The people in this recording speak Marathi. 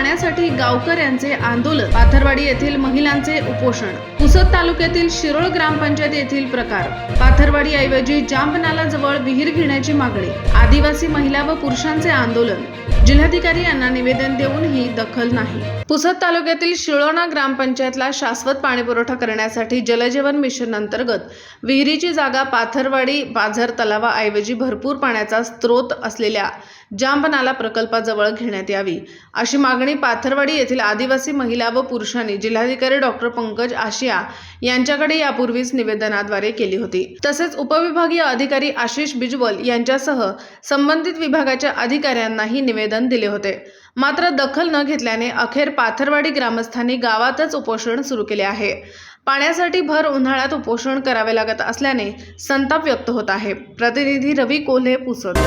पाण्यासाठी गावकऱ्यांचे आंदोलन. पाथरवाडी येथील महिलांचे उपोषण. पुसद तालुक्यातील शिरोळ ग्रामपंचायत येथील प्रकार. पाथरवाडी ऐवजी जांबनाला जवळ विहीर घेण्याची मागणी. आदिवासी महिला व पुरुषांचे आंदोलन. जिल्हाधिकारी यांना निवेदन देऊनही दखल नाही. पुसद तालुक्यातील शिळोणा ग्रामपंचायतला शाश्वत पाणीपुरवठा करण्यासाठी जलजीवन मिशन अंतर्गत विहिरीची जागा पाथरवाडी पाझर तलावाऐवजी भरपूर पाण्याचा स्रोत असलेल्या जांबनाला प्रकल्पाजवळ घेण्यात यावी. अशी मागणी पाथरवाडी येथील आदिवासी महिला व पुरुषांनी जिल्हाधिकारी डॉक्टर पंकज आशिया यांच्याकडे यापूर्वीच निवेदनाद्वारे केली होती. तसेच उपविभागीय अधिकारी आशिष बिजवल यांच्यासह संबंधित विभागाच्या अधिकाऱ्यांनाही निवेदन दिले होते. मात्र दखल न घेतल्याने अखेर पाथरवाडी ग्रामस्थांनी गावातच उपोषण सुरू केले आहे. पाण्यासाठी भर उन्हाळ्यात उपोषण करावे लागत असल्याने संताप व्यक्त होत आहे. प्रतिनिधी रवी कोल्हे पुसत